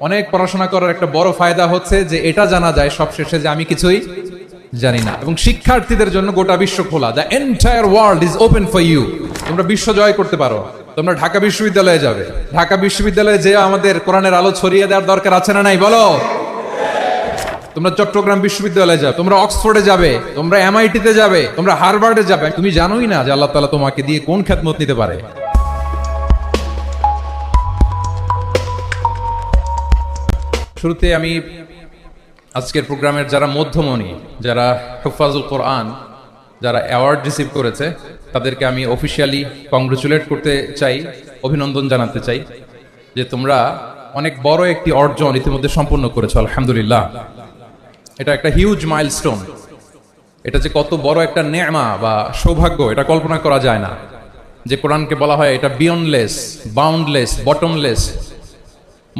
অনেক পড়াশোনা করার একটা বড় ফায়দা হচ্ছে যে এটা জানা যায় সবশেষে যে আমি কিছুই জানি না। এবং শিক্ষার্থীদের জন্য গোটা বিশ্ব খোলা। The entire world is open for you তোমরা বিশ্ব জয় করতে পারো। তোমরা ঢাকা বিশ্ববিদ্যালয়ে যাবে। ঢাকা বিশ্ববিদ্যালয়ে যে আমাদের কোরআনের আলো ছড়িয়ে দেওয়ার দরকার আছে না নাই? বলো। তোমরা চট্টগ্রাম বিশ্ববিদ্যালয়ে যাবে তোমরা অক্সফোর্ডে যাবে। তোমরা এমআইটিতে যাবে। তোমরা হার্ভার্ডে যাবে। তুমি জানোই না যে আল্লাহ তালা তোমাকে দিয়ে কোন খ্যাতমত নিতে পারে। শুরুতে আমি আজকের প্রোগ্রামের যারা মধ্যমণি, যারা হুফাজুল কোরআন, যারা অ্যাওয়ার্ড রিসিভ করেছে, তাদেরকে আমি অফিসিয়ালি কংগ্রেচুলেট করতে চাই, অভিনন্দন জানাতে চাই যে তোমরা অনেক বড় একটি অর্জন ইতিমধ্যে সম্পন্ন করেছ, আলহামদুলিল্লাহ। এটা একটা হিউজ মাইলস্টোন এটা যে কত বড় একটা নেমা বা সৌভাগ্য, এটা কল্পনা করা যায় না। যে কোরআনকে বলা হয় এটা বিয়নলেস বাউন্ডলেস বটমলেস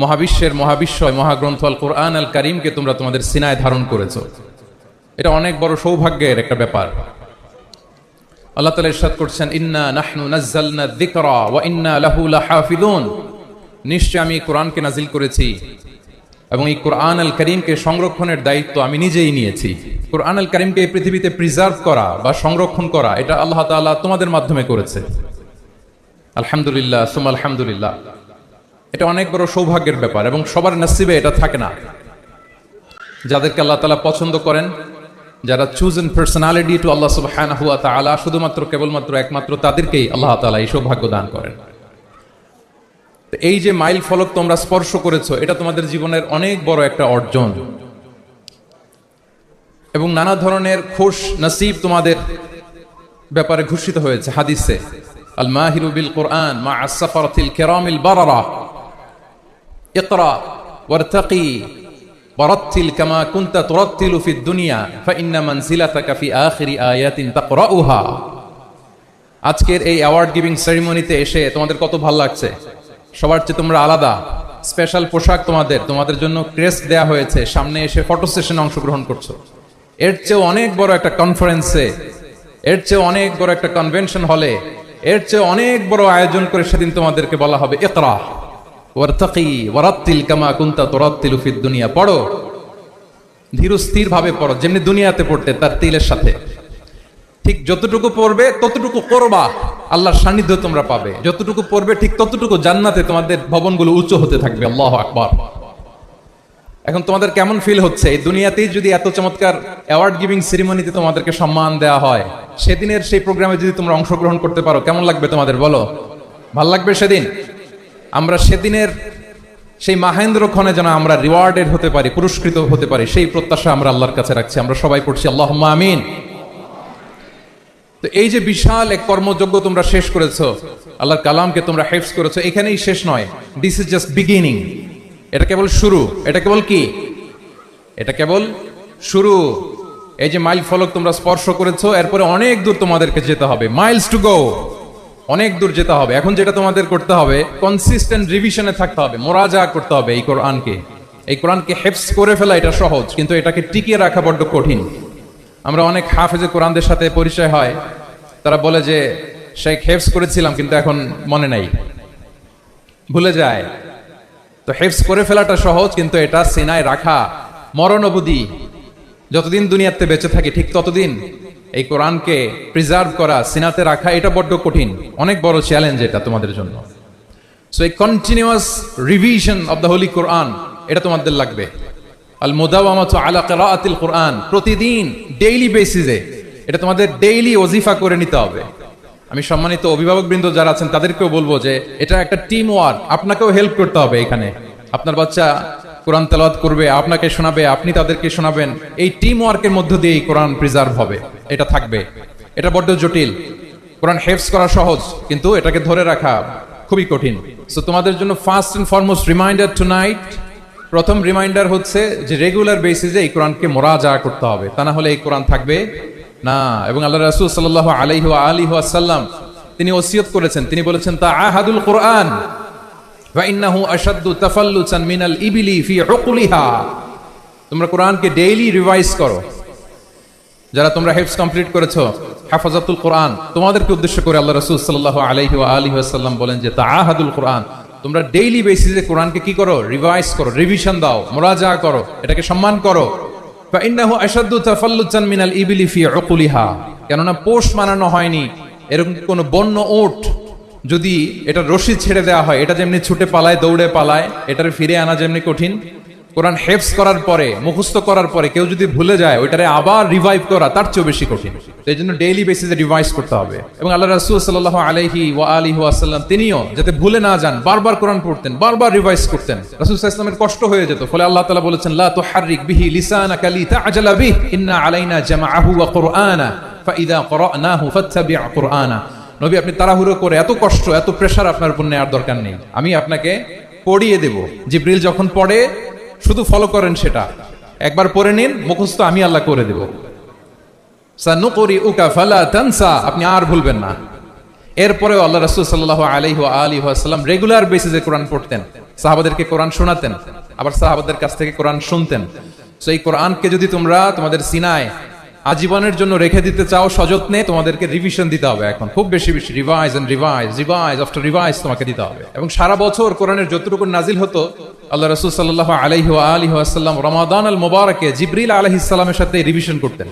মহাবিশ্বের মহাবিশ্বয় মহাগ্রন্থ আল কোরআন আল করিমকে তোমরা তোমাদের সিনায় ধারণ করেছ। এটা অনেক বড় সৌভাগ্যের একটা ব্যাপার। আল্লাহ তালা ইরশাদ করছেন, ইন্না নাহনু নাজ্জালনা যিকরা ওয়া ইন্না লাহু লাহাফিদুন নিশ্চয় আমি কোরআনকে নাজিল করেছি এবং এই কোরআন আল করিমকে সংরক্ষণের দায়িত্ব আমি নিজেই নিয়েছি। কোরআন আল করিমকে এই পৃথিবীতে প্রিজার্ভ করা বা সংরক্ষণ করা, এটা আল্লাহ তাআলা তোমাদের মাধ্যমে করেছে। আলহামদুলিল্লাহ সুম আলহামদুলিল্লাহ। এটা অনেক বড় সৌভাগ্যের ব্যাপার এবং সবার নসিবে এটা থাকে না। যাদেরকে আল্লাহ তালা পছন্দ করেন, যারা চুজেন পার্সোনালিটি টু আল্লাহ সুবহানাহু ওয়া তাআলা, শুধুমাত্র, কেবলমাত্র, একমাত্র তাদেরকেই আল্লাহ তাআলা এই সৌভাগ্য দান করেন। এই যে মাইল ফলক তোমরা স্পর্শ করেছ, এটা তোমাদের জীবনের অনেক বড় একটা অর্জন। এবং নানা ধরনের খুশ নসিব তোমাদের ব্যাপারে ঘোষিত হয়েছে হাদিসে। আল মাহিরু বিল কোরআন মা আসসাফারাতিল কিরামিল বারারা اقرأ وارتقي ورتل كما كنت ترتل في الدنيا فإن منزلتك في آخر آيات تقرأها আজকের এই অ্যাওয়ার্ড গিভিং সেরিমনিতে এসে তোমাদের কত ভালো লাগছে সবার চেয়ে তোমরা আলাদা স্পেশাল পোশাক তোমাদের তোমাদের জন্য ক্রেস্ট দেয়া হয়েছে সামনে এসে ফটো সেশনে অংশগ্রহণ করছো এর চেয়ে অনেক বড় একটা কনফারেন্সে এর চেয়ে অনেক বড় একটা কনভেনশন হলে এর চেয়ে অনেক বড় আয়োজন করে সেদিন তোমাদেরকে বলা হবে ইকরা ওয়ারতাকি ওয়ারাত্তিল কামা দুনিয়া। পড়ো। পড়ো, যেমনি দুনিয়াতে পড়তে তার সাথে। ঠিক যতটুকু পড়বে ততটুকু সান্নিধ্য তোমরা পাবে। যতটুকু পড়বে ঠিক ততটুকু জান্নাতে তোমাদের ভবনগুলো উচ্চ হতে থাকবে। আল্লাহ আকবার। এখন তোমাদের কেমন ফিল হচ্ছে? এই দুনিয়াতেই যদি এত চমৎকার অ্যাওয়ার্ড গিভিং সেরিমনিতে তোমাদেরকে সম্মান দেওয়া হয়, সেদিনের সেই প্রোগ্রামে যদি তোমরা অংশগ্রহণ করতে পারো, কেমন লাগবে তোমাদের বলো? ভালো লাগবে সেদিন? আমরা সেদিনের সেই মাহেন্দ্র ক্ষণে যেন আমরা রিওয়ার্ডেড হতে পারি, পুরস্কৃত হতে পারি, সেই প্রত্যাশা আমরা আল্লাহর কাছে রাখছি, আমরা সবাই পড়ছি আল্লাহ আমিন। তো এই যে বিশাল এক কর্মযজ্ঞ তোমরা শেষ করেছ, আল্লাহর কালামকে তোমরা হেফস করেছ, এখানেই শেষ নয় দিস ইজ জাস্ট বিগিনিং এটা কেবল শুরু, এটা কেবল কি? এটা কেবল শুরু। এই যে মাইল ফলক তোমরা স্পর্শ করেছ, এরপরে অনেক দূর তোমাদেরকে যেতে হবে মাইলস টু গো অনেক দূর যেতে হবে। এখন যেটা তোমাদের করতে হবে কনসিস্টেন্ট রিভিশনে থাকতে হবে মোরাজা করতে হবে এই কোরআনকে। এই কোরআনকে হেফস করে ফেলা এটা সহজ, কিন্তু এটাকে টিকিয়ে রাখা বড্ড কঠিন। আমরা অনেক হাফেজে কোরআনদের সাথে পরিচয় হয়, তারা বলে যে, শেখ হেফস করেছিলাম, কিন্তু এখন মনে নাই। ভুলে যায়। তো হেফস করে ফেলাটা সহজ, কিন্তু এটা সিনায় রাখা মরণ অবধি যতদিন দুনিয়াতে বেঁচে থাকি, ঠিক ততদিন এই কোরআনকে প্রিজার্ভ করা, সিনাতে রাখা, এটা বড্ড কঠিন। অনেক বড় চ্যালেঞ্জ এটা তোমাদের জন্য। সো এই continuous revision of the Holy Quran এটা তোমাদের লাগবে। আল মুদাওয়ামাতু আলা কিরাআতিল কোরআন প্রতিদিন ডেইলি বেসিসে এটা তোমাদের ডেইলি ওজিফা করে নিতে হবে। আমি সম্মানিত অভিভাবকবৃন্দ যারা আছেন, তাদেরকেও বলব যে, এটা একটা টিম ওয়ার্ক আপনাকেও হেল্প করতে হবে এখানে। আপনার বাচ্চা কোরআন তেলাওয়াত করবে, আপনাকে শোনাবে, আপনি তাদেরকে শোনাবেন। এই টিম ওয়ার্কের মধ্য দিয়ে এই কোরআন প্রিজার্ভ হবে। এটা থাকবে। এটা বড্ড জটিল। কোরআন হেফস করা সহজ, কিন্তু এটাকে ধরে রাখা খুবই কঠিন। সো তোমাদের জন্য first and foremost reminder tonight প্রথম রিমাইন্ডার হচ্ছে যে রেগুলার বেসিসে এই কোরআনকে মরা মোরাজা করতে হবে। তা না হলে এই কোরআন থাকবে না। এবং আল্লাহ রাসূল ওয়া আলিহি ওয়াসাল্লাম, তিনি ওসিয়ত করেছেন। তিনি বলেছেন, তা আহাদুল কোরআন। ওয়াইন্নাহু আসাদ্দু তাফাল্লুচান মিনাল ইবিলি ফি উকলিহা তোমরা কোরআনকে ডেইলি রিভাইজ করো। যারা তোমরা হেফস কমপ্লিট করেছ, হাফাজাতুল কোরআন, তোমাদেরকে উদ্দেশ্য করে আল্লাহ রাসূল সাল্লাল্লাহু আলাইহি ওয়া আলিহি ওয়াসাল্লাম বলেন যে তাআহাদুল কোরআন, তোমরা ডেইলি বেসিসে কোরআনকে কি করো? রিভাইজ করো রিভিশন দাও মুরাজা করো, এটাকে সম্মান করো। ফাইন্নাহু আশাদ্দু তাফাল্লুচান মিনাল ইবিলি ফি উকলিহা কেননা পোষ মানানো হয়নি। এরকম কোনো বন্য ওঠ যদি এটা রশি ছেড়ে দেওয়া হয়, এটা যেমনি ছুটে পালায়, দৌড়ে পালায়, এটার ফিরে আনা যেমনি কঠিন। কোরআন হেফস করার পরে, মুখস্থ করার পরে কেউ যদি ভুলে যায়, ওইটারে আবার রিভাইভ করা তার চেয়েও বেশি কঠিন। তো এই জন্য ডেইলি বেসিসে রিভাইজ করতে হবে। এবং আল্লাহ রাসূল সাল্লাল্লাহু আলাইহি ওয়া আলিহি ওয়াসাল্লাম, তিনিও যাতে ভুলে না যান, বারবার কোরআন পড়তেন, বারবার রিভাইজ করতেন। রাসূল ওয়াসাল্লামের কষ্ট হয়ে যেত। ফলে আল্লাহ তাআলা বলেছেন, লা তুহাররিক বিহি লিসানাকা লিতা'জালা বিহি, ইন্না আলাইনা জামাআহু ওয়া কুরআনা ফাইদা ক্বরানাহু ফাত্তাবি' কুরআনা নবী, আপনি তাড়াহুড়ো করে এত কষ্ট, এত প্রেশার আপনার উপর নেওয়ার দরকার নেই। আমি আপনাকে পড়িয়ে দেব। জিব্রিল যখন পড়ে, শুধু ফলো করেন সেটা। একবার পড়ে নিন, মুখস্থ আমি আল্লাহ করে দেব। সানুকরি উকা ফালা তানসা, আপনি আর ভুলবেন না। এরপরেও আল্লাহ রাসূল ওয়া আলিহি ওয়াসাল্লাম রেগুলার বেসিসে কোরআন পড়তেন। সাহাবাদেরকে কোরআন শোনাতেন। আবার সাহাবাদের কাছ থেকে কোরআন শুনতেন। সো এই কোরআনকে যদি তোমরা তোমাদের সিনায় আজীবনের জন্য রেখে দিতে চাও সযত্নে, তোমাদেরকে রিভিশন দিতে হবে এখন। খুব বেশি বেশি। Revise and revise revise after revise তোমাকে দিতে হবে। এবং সারা বছর কোরআনের যতটুকু নাজিল হতো, আল্লাহ রসুল সাল্লাহ আলাইহি আলী আসাল্লাম রমাদান আল মোবারকে জিবরিল আলহি ইসলামের সাথে রিভিশন করতেন।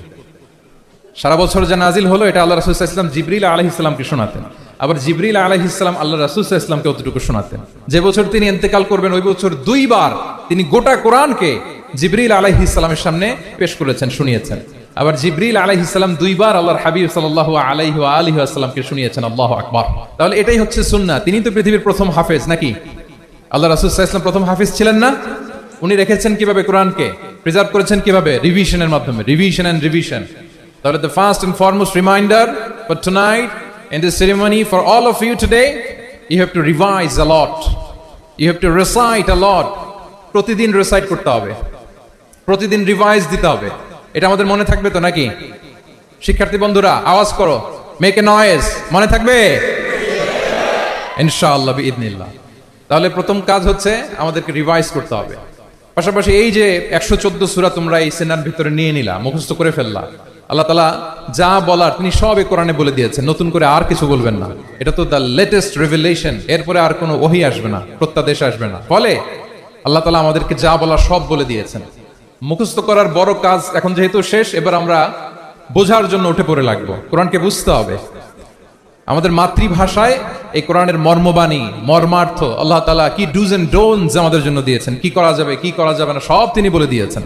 সারা বছর যে নাজিল হলো, এটা আল্লাহ রসুল ইসলাম জিব্রিল আলহি ইসলামকে শোনাতেন। আবার জিব্রিল আলহি ইসলাম আল্লাহ রসুল ইসলামকে অতটুকু শোনাতেন। যে বছর তিনি এন্তেকাল করবেন, ওই বছর দুইবার তিনি গোটা কোরআনকে জিব্রিল আলহি ইসলামের সামনে পেশ করেছেন, শুনিয়েছেন। আবার জিব্রিল আলাইহিস সালাম দুইবার আল্লাহর হাবিব সাল্লাল্লাহু আলাইহি আলিহি ওয়াসাল্লামকে শুনিয়েছেন, আল্লাহ আকবার। তাহলে এটাই হচ্ছে সুন্নাহ। তিনি তো পৃথিবীর প্রথম হাফেজ নাকি? আল্লাহ রাসূল সাল্লাল্লাহু আলাইহি ওয়াসাল্লাম প্রথম হাফিজ ছিলেন না? উনি রেখেছেন কীভাবে কোরআনকে? প্রিজার্ভ করেছেন কীভাবে? রিভিশনের মাধ্যমে। Revision and revision. তাহলে the first and foremost reminder for tonight in this ceremony for all of you today you have to revise a lot you have to recite a lot প্রতিদিন recite করতে হবে। প্রতিদিন revise দিতে হবে। এটা আমাদের মনে থাকবে তো নাকি? শিক্ষার্থী বন্ধুরা, আওয়াজ করো। মেক এ নয়েজ মনে থাকবে? ইনশাআল্লাহ ইদনিল্লাহ তাহলে প্রথম কাজ হচ্ছে আমাদেরকে রিভাইজ করতে হবে। পাশাপাশি এই যে একশো চোদ্দ সুরা তোমরা এই সেনার ভিতরে নিয়ে নিলা, মুখস্থ করে ফেললা, আল্লাহ তালা যা বলার তিনি সব এই কোরআনে বলে দিয়েছেন, নতুন করে আর কিছু বলবেন না। এটা তো দ্য লেটেস্ট রেভেলেশন এরপরে আর কোনো ওহি আসবে না, প্রত্যাদেশ আসবে না। ফলে আল্লাহ তালা আমাদেরকে যা বলার সব বলে দিয়েছেন। মুখস্থ করার বড় কাজ এখন যেহেতু শেষ, এবার আমরা বোঝার জন্য উঠে পড়ে লাগবো। কোরআনকে বুঝতে হবে। আমাদের মাতৃভাষায় এই কোরআনের মর্মবাণী, মর্মার্থ, আল্লাহ তালা কি ডুজ এন্ড ডোনস আমাদের জন্য দিয়েছেন, কি করা যাবে, কি করা যাবে না, সব তিনি বলে দিয়েছেন।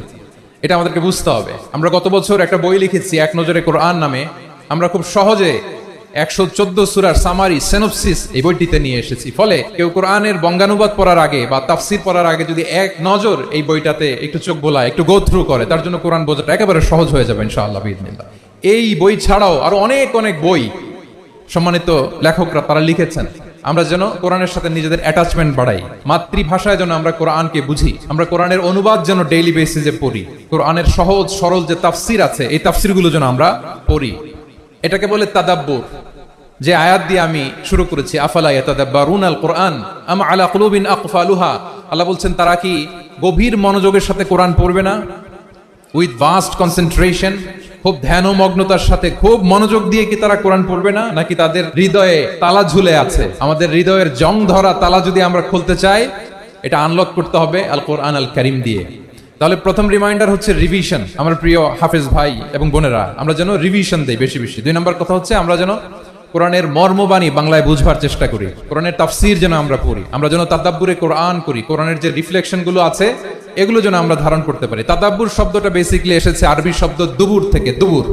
এটা আমাদেরকে বুঝতে হবে। আমরা গত বছর একটা বই লিখেছি, এক নজরে কোরআন নামে। আমরা খুব সহজে একশো চোদ্দ সুরার সামারি সেনোপসিস এই বইটিতে নিয়ে এসেছি। ফলে কেউ কোরআনের বঙ্গানুবাদ পড়ার আগে বা তাফসির পড়ার আগে যদি এক নজর এই বইটাতে একটু চোখ বোলায়, একটু গো থ্রু করে, তার জন্য কোরআন বোঝাটা একেবারে সহজ হয়ে যাবে, ইনশাআল্লাহ এই বই ছাড়াও আরও অনেক অনেক বই সম্মানিত লেখকরা তারা লিখেছেন। আমরা যেন কোরআনের সাথে নিজেদের অ্যাটাচমেন্ট বাড়াই। মাতৃভাষায় যেন আমরা কোরআনকে বুঝি, আমরা কোরআনের অনুবাদ যেন ডেইলি বেসিসে পড়ি। কোরআনের সহজ, সরল যে তাফসির আছে, এই তাফসিরগুলো যেন আমরা পড়ি। এটাকে বলে তাদাব্বুর, যে আয়াত দিয়ে আমি শুরু করেছি, আফালা ইয়াতাদাব্বারুন আল কোরআন আলা কুলুবিন আকফালুহা? আল্লাহ বলছেন, তারা কি গভীর মনোযোগের সাথে কোরআন পড়বে না? উইথ ভাস্ট কনসেন্ট্রেশন খুব ধ্যান ও মগ্নতার সাথে খুব মনোযোগ দিয়ে কি তারা কোরআন পড়বে না? নাকি তাদের হৃদয়ে তালা ঝুলে আছে? আমাদের হৃদয়ের জং ধরা তালা যদি আমরা খুলতে চাই, এটা আনলক করতে হবে আল কোরআন আল করিম দিয়ে। তাহলে প্রথম রিমাইন্ডার হচ্ছে রিভিশন আমার প্রিয় হাফেজ ভাই এবং বোনেরা, আমরা যেন রিভিশন দেই বেশি বেশি। দুই নম্বর কথা হচ্ছে, আমরা যেন কোরআনের মর্মবাণী বাংলায় বুঝবার চেষ্টা করি, কোরআনের তাফসির যেন আমরা পড়ি, আমরা যেন তাদাব্বুরে কোরআন করি, কোরআনের যে রিফ্লেকশনগুলো আছে, এগুলো যেন আমরা ধারণ করতে পারি। তাদাব্বুর শব্দটা বেসিকলি এসেছে আরবি শব্দ দুবুর থেকে, দুবুর।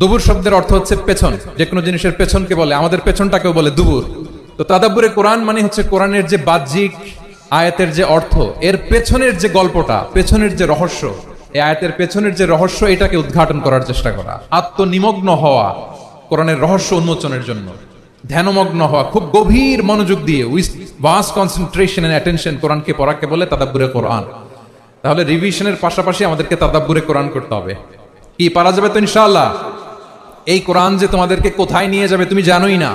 দুবুর শব্দের অর্থ হচ্ছে পেছন, যে কোনো জিনিসের পেছনকে বলে, আমাদের পেছনটাকেও বলে দুবুর। তো তাদাব্বুরে কোরআন মানে হচ্ছে কোরআনের যে বাহ্যিক আয়াতের যে অর্থ, এর পেছনের যে গল্পটা, পেছনের যে রহস্য, এই আয়াতের পেছনের যে রহস্য, এটাকে উদ্ঘাটন করার চেষ্টা করা। আত্মনিমগ্ন হওয়া কোরআনের রহস্য উন্মোচনের জন্য। ধ্যানমগ্ন হওয়া, খুব গভীর মনোযোগ দিয়ে with vast concentration and attention কোরআনকে পড়াকে বলে তাদাব্বুরে কোরআন। তাহলে রিভিশনের পাশাপাশি আমাদেরকে তাদাব্বুরে কোরআন করতে হবে। কি, পারা যাবে তো ইনশাআল্লাহ? এই কোরআন যে তোমাদেরকে কোথায় নিয়ে যাবে তুমি জানোই না।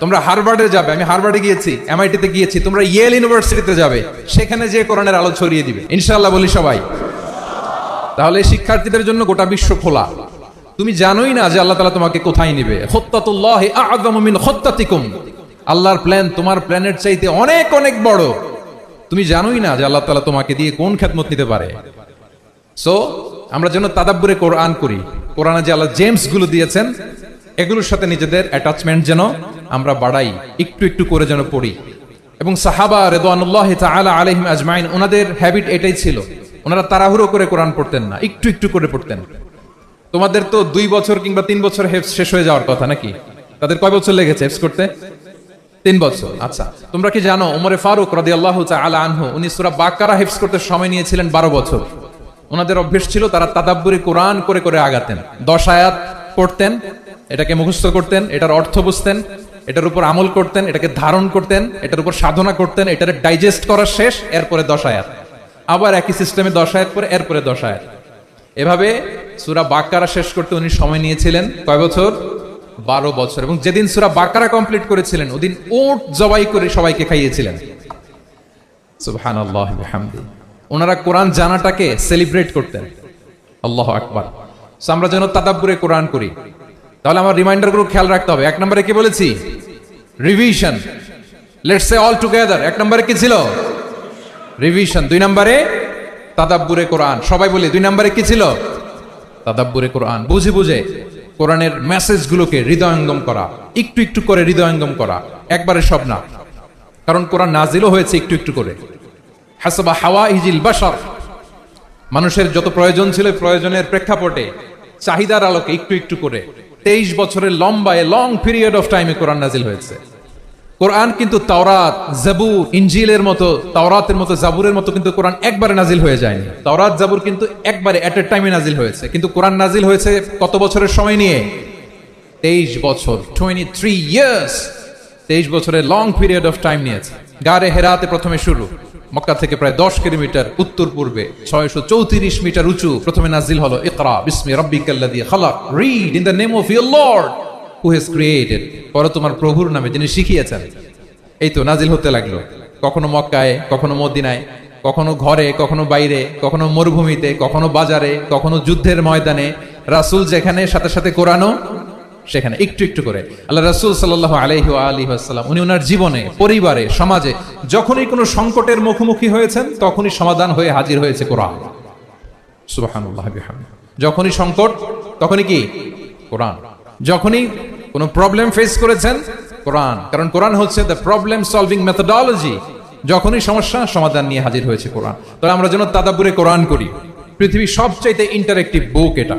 তোমরা হারভার্ডে যাবে, আমি হারভার্ডে গিয়েছি এমআইটিতে গিয়েছি, তোমরা ইয়েল ইউনিভার্সিটিতে যাবে, সেখানে যে কোরআনের আলো ছড়িয়ে দিবে। ইনশাল্লাহ বলি সবাই। তাহলে শিক্ষার্থীদের জন্য গোটা বিশ্ব খোলা। তুমি জানোই না যে আল্লাহ তালা তোমাকে কোথায় নিবে। খত্তাতিকুম। আল্লাহর প্ল্যান তোমার প্ল্যানের চাইতে অনেক অনেক বড়। তুমি জানোই না যে আল্লাহ তালা তোমাকে দিয়ে কোন খেদমত নিতে পারে। সো আমরা যেন তাদাব্বুরে কোরআন করি। কোরআনে যে আল্লাহ জেমসগুলো দিয়েছেন, এগুলোর সাথে নিজেদের অ্যাটাচমেন্ট যেন আমরা বাড়াই, একটু একটু করে যেন পড়ি। এবং সাহাবা রেদানুল্লাহ তাআলা আলাইহিম আজমাইন ওনাদের হ্যাবিট এটাই ছিল। ওনারা তাড়াহুড়ো করে কোরআন পড়তেন না, একটু একটু করে পড়তেন। তোমাদের তো দুই বছর কিংবা তিন বছর হেফস শেষ হয়ে যাওয়ার কথা নাকি? তাদের কয় বছর লেগেছে হেফস করতে? তিন বছর আচ্ছা। তোমরা কি জানো ওমরে ফারুক রাদি আল্লাহ আলা আনহু, উনি সুরা বাকারা হেফস করতে সময় নিয়েছিলেন বারো বছর। ওনাদের অভ্যেস ছিল তারা তাদাব্বুরি কোরআন করে করে আগাতেন। দশ আয়াত পড়তেন, এটাকে মুখস্থ করতেন, এটার অর্থ বুঝতেন। এটার উপর আমল করতেন, এটাকে ধারণ করতেন, এটার উপর সাধনা করতেন, এটার ডাইজেস্ট করা শেষ, এরপরে দশ আয়াত। আবার একই সিস্টেমে দশ আয়াত পরে, এরপরে দশ আয়াত। এভাবে সুরা বাকারা শেষ করতে উনি সময় নিয়েছিলেন, কয় বছর? বারো বছর। এবং যেদিন সুরা বাকারা কমপ্লিট করেছিলেন, ওদিন ওট জবাই করে সবাইকে খাইয়েছিলেন। ওনারা কোরআন জানাটাকে সেলিব্রেট করতেন। আল্লাহ আকবার। আমরা যেন তাদাব্বুরে কোরআন করি। তাহলে আমার রিমাইন্ডারগুলো খেয়াল রাখতে হবে। এক নম্বরে কি বলেছি? Revision let's say all together এক নম্বরে কি ছিল? রিভিশন দুই নম্বরে তাদাব্বুরে কোরআন। সবাই বলি, দুই নম্বরে কি ছিল? তাদাব্বুরে কোরআন। বুঝে বুঝে কোরআনের মেসেজগুলোকে হৃদয়ঙ্গম করা। একটু একটু করে হৃদয়ঙ্গম করা। একবারে সব না। কারণ কোরআন নাজিলও হয়েছে একটু একটু করে। হাসাবা হাওয়া ইজিল বাসার মানুষের যত প্রয়োজন ছিল প্রয়োজনের প্রেক্ষাপটে, চাহিদার আলোকে একটু একটু করে। তেইশ বছরের লম্বায় লং পিরিয়ড অফ টাইমে কোরআন নাজিল হয়েছে। কোরআন কিন্তু তাওরাত, জাবুর ইঞ্জিলের মতো, তাওরাতের মতো, জাবুরের মতো কিন্তু কোরআন একবারে নাজিল হয়ে যায়নি। তাওরাত, জাবুর কিন্তু একবারে এট এ টাইমে নাজিল হয়েছে। কিন্তু কোরআন নাজিল হয়েছে কত বছরের সময় নিয়ে? তেইশ বছর টোয়েন্টি থ্রি ইয়ার্স তেইশ বছরের লং পিরিয়ড অফ টাইম নিয়েছে। গারে হেরাতে প্রথমে শুরু। মক্কা থেকে প্রায় দশ কিলোমিটার উত্তর পূর্বে, ছয়শো চৌত্রিশ মিটার উঁচু। প্রথমে নাজিল হলো, ইকরা, বিস্মি রব্বিকাল্লাযী খালাক। Read in the name of your lord who has created পরে তোমার প্রভুর নামে যিনি শিখিয়েছেন। এই তো নাজিল হতে লাগল। কখনো মক্কায়, কখনো মদিনায়, কখনো ঘরে, কখনো বাইরে, কখনো মরুভূমিতে, কখনো বাজারে, কখনো যুদ্ধের ময়দানে। রাসূল যেখানে, সাথে সাথে কোরআনও সেখানে একটু একটু করে। আল্লাহ রাসূল ওয়া আলিহি ওয়াসাল্লাম, উনি ওনার জীবনে, পরিবারে, সমাজে যখনই কোনো সংকটের মুখোমুখি হয়েছেন, তখনই সমাধান হয়ে হাজির হয়েছে কোরআন। বিহামদিহি যখনই সংকট, তখনই কি? কোরআন। যখনই কোনো প্রবলেম ফেস করেছেন, কোরআন। কারণ কোরআন হচ্ছে দ্য প্রবলেম সলভিং মেথোডোলজি যখনই সমস্যা, সমাধান নিয়ে হাজির হয়েছে কোরআন। তাহলে আমরা যেন তাদাবুরে কোরআন করি। পৃথিবীর সবচাইতে ইন্টারেক্টিভ বুক এটা।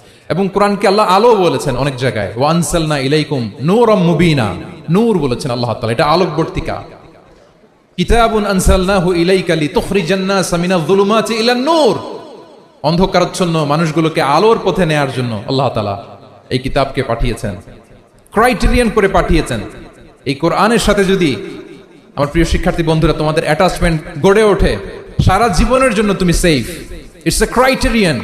এবং কোরআনকে আল্লাহ আলো বলেছেন অনেক জায়গায় ওয়ানসালনা ইলাইকুম নূর মুবিনা নূর বলেছেন আল্লাহ তালা এটা আলোকবর্তিকা। কিতাবুন মানুষগুলোকে আলোর পথে নেয়ার জন্য আল্লাহ তাআলা এই কিতাবকে পাঠিয়েছেন। ক্রাইটেরিয়ান করে পাঠিয়েছেন। এই কোরআনের সাথে যদি আমার প্রিয় শিক্ষার্থী বন্ধুরা, তোমাদের অ্যাটাচমেন্ট গড়ে ওঠে, সারা জীবনের জন্য তুমি সেফ ইটস এ ক্রাইটেরিয়ান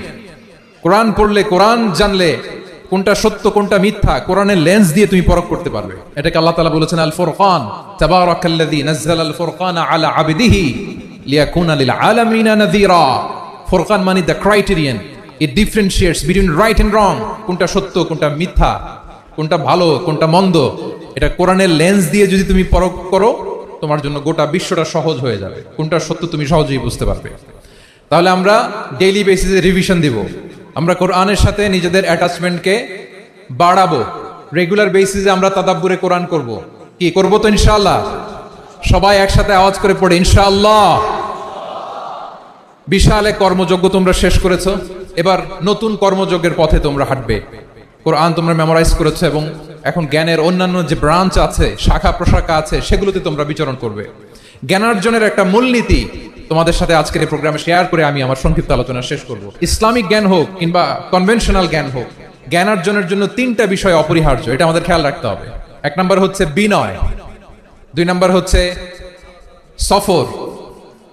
কোরআন পড়লে কোরআন জানলে কোনটা সত্য, কোনটা মিথ্যা, কোরআনের লেন্স দিয়ে তুমি পরখ করতে পারবে। এটাকে আল্লাহ তাআলা বলেছেন আল ফুরকান তাবারাকাল্লাযী নাযালা আল ফুরকানা আলা আবদিহি লিয়াকুনা লিল আলামিনা নাযীরা। ফুরকান মানে the criterion it differentiates between right and wrong কোনটা সত্য, কোনটা মিথ্যা, কোনটা ভালো, কোনটা মন্দ। এটা কোরআনের লেন্স দিয়ে যদি তুমি পরখ করো, তোমার জন্য গোটা বিশ্বটা সহজ হয়ে যাবে। কোনটা সত্য তুমি সহজেই বুঝতে পারবে। তাহলে আমরা ডেইলি বেসিসে রিভিশন দিব। আমরা কোরআনের সাথে নিজেদের অ্যাটাচমেন্টকে বাড়াবো। রেগুলার বেসিসে আমরা তাদাব্বুরে কোরআন করব। কি করব তো ইনশাআল্লাহ? সবাই একসাথে আওয়াজ করে পড়ে, ইনশাআল্লাহ। বিশাল এক কর্মযজ্ঞ তোমরা শেষ করেছ, এবার নতুন কর্মযজ্ঞের পথে তোমরা হাঁটবে। কোরআন তোমরা মেমোরাইজ করেছ এবং এখন জ্ঞানের অন্যান্য যে ব্রাঞ্চ আছে শাখা প্রশাখা আছে, সেগুলোতে তোমরা বিচরণ করবে। জ্ঞানার্জনের একটা মূলনীতি তোমাদের সাথে আজকের এই প্রোগ্রামে শেয়ার করে আমি আমার সংক্ষিপ্ত আলোচনা শেষ করব। ইসলামিক জ্ঞান হোক কিংবা কনভেনশনাল জ্ঞান হোক, জ্ঞানার্জনের জন্য তিনটা বিষয় অপরিহার্য, এটা আমাদের খেয়াল রাখতে হবে। এক নম্বর হচ্ছে বিনয়, দুই নম্বর হচ্ছে সফর,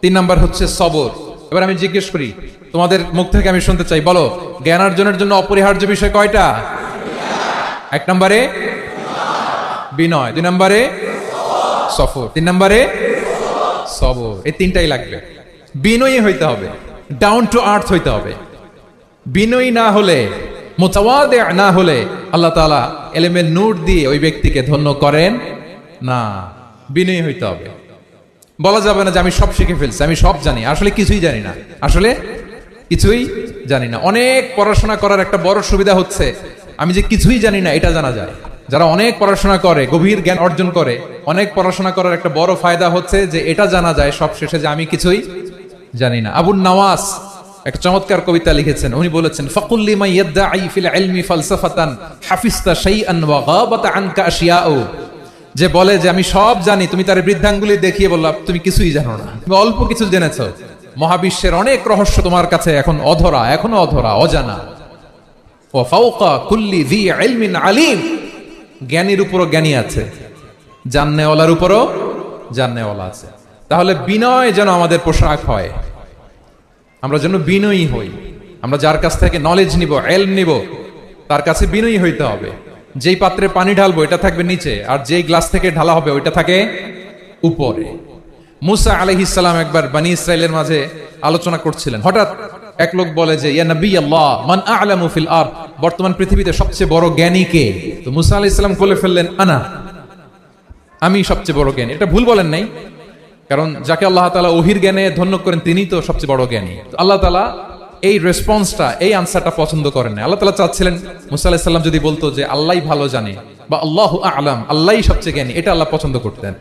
তিন নম্বর হচ্ছে সবর। এবার আমি জিজ্ঞেস করি, তোমাদের মুখ থেকে আমি শুনতে চাই, বলো, জ্ঞানার্জনের জন্য অপরিহার্য বিষয় কয়টা? এক নম্বরে বিনয়, দুই নম্বরে সফর, তিন নম্বরে সবর এই তিনটাই লাগবে। বিনয়ী হইতে হবে ডাউন টু আর্থ হইতে হবে। বিনয়ী না হলে, মোতাওয়াদে না হলে আল্লাহ তাআলা এলেমের নূর দিয়ে ওই ব্যক্তিকে ধন্য করেন না। বিনয়ী হইতে হবে। বলা যাবে না যে আমি সব শিখে ফেলছি, আমি সব জানি, আসলে কিছুই জানি না। আসলে কিছুই জানি না। অনেক পড়াশোনা করার একটা বড় সুবিধা হচ্ছে, আমি যে কিছুই জানি না, এটা জানা যায়। যারা অনেক পড়াশোনা করে, গভীর জ্ঞান অর্জন করে, অনেক পড়াশোনা করার একটা বড় ফায়দা হচ্ছে যে এটা জানা যায় সব শেষে যে আমি কিছুই জানি না। আবুল নওয়াজ একটা চমৎকার কবিতা লিখেছেন। উনি বলেছেন ফিল ওয়া যে বলে যে, আমি সব জানি, তুমি তার বৃদ্ধাঙ্গুলি দেখিয়ে বললাম তুমি কিছুই জানো না। তুমি অল্প কিছু জেনেছো। মহাবিশ্বের অনেক রহস্য তোমার কাছে এখন অধরা, এখনও অধরা, অজানা। ও ফাউকা কুল্লি দি ইলমিন আলিম। জ্ঞানীর উপরও জ্ঞানী আছে, জাননেওয়ালার উপরও জাননেওয়ালা আছে। তাহলে বিনয় যেন আমাদের পোশাক হয়। আমরা যেন বিনয়ী হই। আমরা যার কাছ থেকে নলেজ নিব এল নিব, তার কাছে বিনয়ী হইতে হবে। যেই পাত্রে পানি ঢালবো, এটা থাকবে নিচে, আর যেই গ্লাস থেকে ঢালা হবে, ওইটা থাকে উপরে। মুসা আলহিসাল্লাম একবার বানি ইসরায়েলের মাঝে আলোচনা করছিলেন। হঠাৎ এক লোক বলে যে, ইয়া নবী আল্লাহ, মান আ'লামু ফিল আরদ? বর্তমান পৃথিবীতে সবচেয়ে বড় জ্ঞানী কে? তো মুসা আলাইহিস সালাম বলে ফেললেন, আনা। আমি সবচেয়ে বড় জ্ঞানী। এটা ভুল বলেন নাই। কারণ যাকে আল্লাহ তালা ওহির জ্ঞানে ধন্য করেন তিনি তো সবচেয়ে বড় জ্ঞানী। আল্লাহ তালা এই রেসপন্সটা এই আনসারটা পছন্দ করেন না আল্লাহ তালা চাচ্ছিলেন, মুসা আলাহিসাল্লাম যদি বলতো যে আল্লাহ ভালো জানে বা আল্লাহ আলাম আল্লাহ সবচেয়ে জ্ঞানী, এটা আল্লাহ পছন্দ করতেন।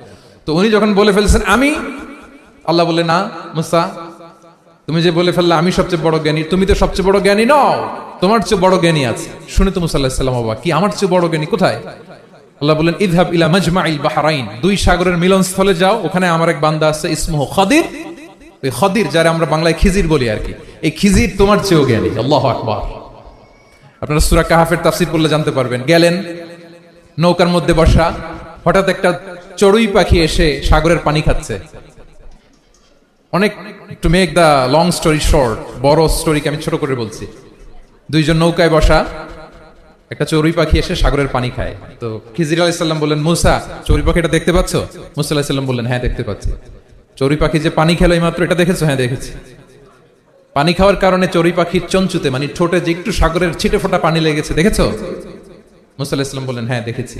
তো উনি যখন বলে ফেলছেন, আমি? আল্লাহ বলে না, মুসা, তুমি যে বলে ফেললে, আমি সবচেয়ে বড় জ্ঞানী, তুমি তো সবচেয়ে বড় জ্ঞানী নও। তোমার চেয়ে বড় জ্ঞানী আছে। শুনে তো মুসা আল্লাহ সাল্লাম বাবা কি, আমার চেয়ে বড় জ্ঞানী কোথায়? আল্লাহ বলেন ইদহাব ইলা মাজমাইল বাহরাইন। দুই সাগরের মিলনস্থলে যাও, ওখানে আমার এক বান্দা আছে, ইসমহ খাদির। ওই খাদির যারা আমরা বাংলায় খিজির বলি আর কি। এই খিজির তোমার চেয়েও জ্ঞানী। আল্লাহ আকবার। আপনারা সূরা কাহাফের তাফসীর পড়লে জানতে পারবেন। গেলেন, নৌকার মধ্যে বসা, হঠাৎ একটা চড়ুই পাখি এসে সাগরের পানি খাচ্ছে। অনেক to make the long story short বড় স্টোরিকে আমি ছোট করে বলছি। দুইজন নৌকায় বসা। একটা চৌরি পাখি এসে সাগরের পানি খায়। তো খিজির আলাইসাল্লাম বললেন, মুসা চৌরি পাখিটা দেখতে পাচ্ছ? মুসা আলাহিসাল্লাম বললেন হ্যাঁ দেখতে পাচ্ছি। চৌরি পাখি যে পানি খেলো মাত্র এটা দেখেছ? হ্যাঁ দেখেছি। পানি খাওয়ার কারণে চৌরি পাখির চঞ্চুতে মানে ঠোঁটে যে একটু সাগরের ছিটে ফোটা পানি লেগেছে, দেখেছ? মুসা আলাহিসাল্লাম বললেন হ্যাঁ দেখেছি।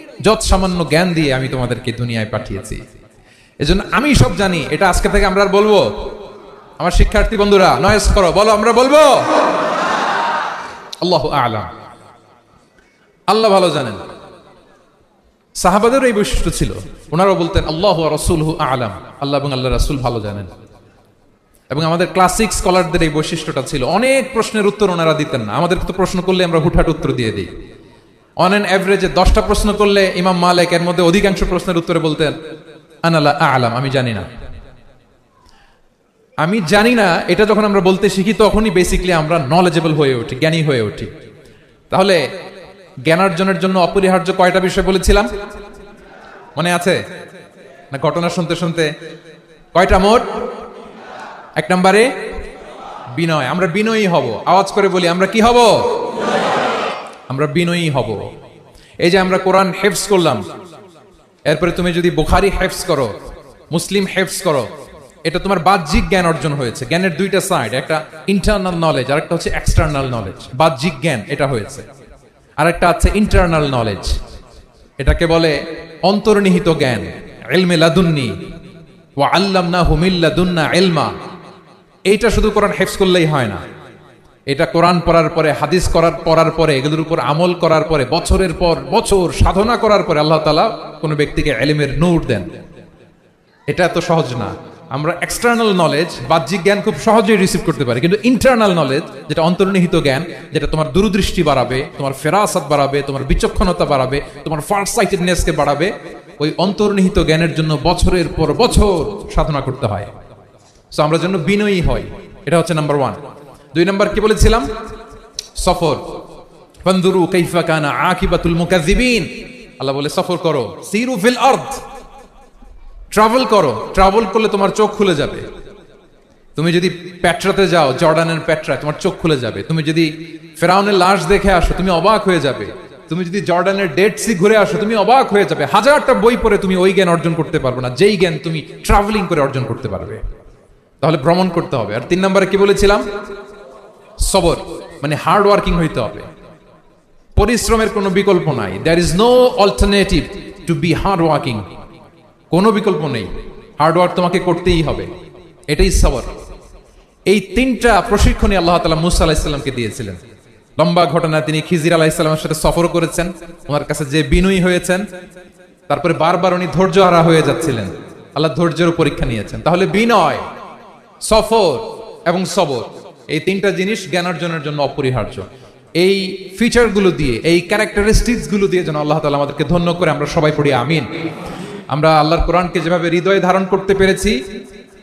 যত সামান্য জ্ঞান দিয়ে আমি তোমাদেরকে দুনিয়ায় পাঠিয়েছি। এজন্য আমি সব জানি, এটা আজকে থেকে আমরা আর বলব। আমার শিক্ষার্থী বন্ধুরা নয়েস করো, বলো, আমরা বলব? আল্লাহ আলাম। আল্লাহ ভালো জানেন। সাহাবাদের এই বৈশিষ্ট্য ছিল। ওনারাও বলতেন, আল্লাহ রসুল হু আলাম। আল্লাহ এবং আল্লাহ রাসুল ভালো জানেন। এবং আমাদের ক্লাসিক স্কলারদের এই বৈশিষ্ট্যটা ছিল, অনেক প্রশ্নের উত্তর ওনারা দিতেন না। আমাদের তো প্রশ্ন করলে আমরা হুটহাট উত্তর দিয়ে দিই। অন অ্যান অ্যাভারেজে দশটা প্রশ্ন করলে ইমাম মালিক এর মধ্যে অধিকাংশ প্রশ্নের উত্তরে বলতেন আনালা আলাম আমি জানি না। আমি জানি না, এটা যখন আমরা বলতে শিখি, তখনই বেসিকলি আমরা নলেজেবল হয়ে উঠি, জ্ঞানী হয়ে উঠি। তাহলে, জ্ঞানার্জনের জন্য অপরিহার্য কয়টা বিষয় বলেছিলাম? মনে আছে? না, ঘটনা শুনতে শুনতে। কয়টা মোট? এক নম্বরে, বিনয়। আমরা বিনয়ী হব। আওয়াজ করে বলি, আমরা কি হব? আমরা বিনয়ী হব। এই যে আমরা কোরআন হেফস করলাম, এরপরে তুমি যদি বুখারি হেফস করো, মুসলিম হেফস করো, এটা তোমার বাহ্যিক জ্ঞান অর্জন হয়েছে। জ্ঞানের দুইটা সাইড একটা ইন্টারনাল নলেজ আর একটা হচ্ছে এক্সটার্নাল নলেজ বাহ্যিক জ্ঞান, এটা হয়েছে। আর একটা আছে ইন্টারনাল নলেজ এটাকে বলে অন্তর্নিহিত জ্ঞান। এলমে লাদুন্নি, ওয়া আল্লাম না হুমিল্লা দুন্না এলমা এইটা শুধু কোরআন হেফস করলেই হয় না। এটা কোরআন পড়ার পরে, হাদিস করার পড়ার পরে, এগুলোর উপর আমল করার পরে, বছরের পর বছর সাধনা করার পরে আল্লাহ তালা কোনো ব্যক্তিকে এলিমের নূর দেন। এটা এত সহজ না। আমরা এক্সটার্নাল নলেজ বাহ্যিক জ্ঞান খুব সহজেই রিসিভ করতে পারি। কিন্তু ইন্টারনাল নলেজ যেটা অন্তর্নিহিত জ্ঞান, যেটা তোমার দূরদৃষ্টি বাড়াবে, তোমার ফেরাসাত বাড়াবে, তোমার বিচক্ষণতা বাড়াবে, তোমার ফার্স্ট সাইটেডনেসকে বাড়াবে, ওই অন্তর্নিহিত জ্ঞানের জন্য বছরের পর বছর সাধনা করতে হয়। সো আমরা জন্য বিনয়ী হয় এটা হচ্ছে নাম্বার ওয়ান দুই নম্বর কি বলেছিলাম? সফর। ফানদুরু কাইফা কানা আকিবাতুল মুকাজ্জিবিন আল্লাহ বলে, সফর করো। সিরু ফিল আরদ। ট্রাভেল করো। ট্রাভেল করলে তোমার চোখ খুলে যাবে। তুমি যদি প্যাট্রাতে যাও, জর্ডানের প্যাট্রা, তোমার চোখ খুলে যাবে। তুমি যদি ফেরাউনের লাশ দেখে আসো, তুমি অবাক হয়ে যাবে। তুমি যদি জর্ডানের ডেড সি ঘুরে আসো, তুমি অবাক হয়ে যাবে। হাজারটা বই পড়ে তুমি ওই জ্ঞান অর্জন করতে পারবে না। যেই জ্ঞান তুমি ট্রাভেলিং করে অর্জন করতে পারবে। তাহলে ভ্রমণ করতে হবে। আর তিন নম্বরে কি বলেছিলাম? সবর মানে হার্ড ওয়ার্কিং হইতে হবে। পরিশ্রমের কোনো বিকল্প নাই। There is no alternative to be hard working কোনো বিকল্প নেই। হার্ড ওয়ার্ক তোমাকে করতেই হবে। এটাই সবর। এই তিনটা প্রশিক্ষণই আল্লাহ তালা মুসা আলাহিসাল্লামকে দিয়েছিলেন। লম্বা ঘটনা, তিনি খিজির আলাহিসাল্লামের সাথে সফর করেছেন। ওনার কাছে যে বিনয়ী হয়েছেন, তারপরে বারবার উনি ধৈর্য হারা হয়ে যাচ্ছিলেন। আল্লাহ ধৈর্যের পরীক্ষা নিয়েছেন। তাহলে বিনয়, সফর এবং সবর। এই তিনটা জিনিস জ্ঞান অর্জনের জন্য অপরিহার্য। এই ফিচারগুলো দিয়ে, এই ক্যারেক্টারিস্টিক্সগুলো দিয়ে যেন আল্লাহ তালা আমাদেরকে ধন্য করে, আমরা সবাই পড়ি আমিন। আমরা আল্লাহর কোরআনকে যেভাবে হৃদয়ে ধারণ করতে পেরেছি,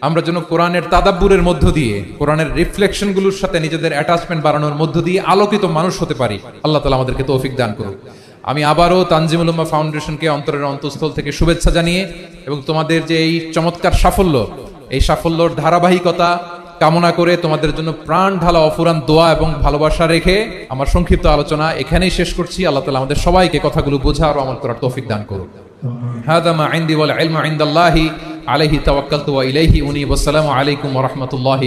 আমরা যেন কোরআনের তাদাব্বুরের মধ্য দিয়ে, কোরআনের রিফ্লেকশনগুলোর সাথে নিজেদের অ্যাটাচমেন্ট বাড়ানোর মধ্য দিয়ে আলোকিত মানুষ হতে পারি। আল্লাহ তালা আমাদেরকে তৌফিক দান করুক। আমি আবারও তানজিমুল উম্মা ফাউন্ডেশনকে অন্তরের অন্তঃস্থল থেকে শুভেচ্ছা জানিয়ে, এবং তোমাদের যে এই চমৎকার সাফল্য, এই সাফল্যর ধারাবাহিকতা কামনা করে তোমাদের জন্য প্রাণ ঢালা অফুরান দোয়া এবং ভালোবাসা রেখে আমার সংক্ষিপ্ত আলোচনা এখানেই শেষ করছি আল্লাহ তালা আমাদের সবাইকে কথাগুলো বোঝা আর আমল করার তৌফিক দান করুক هذا ما عندي والعلم عند الله عليه توكلت وإليه أنيب والسلام عليكم ورحمة الله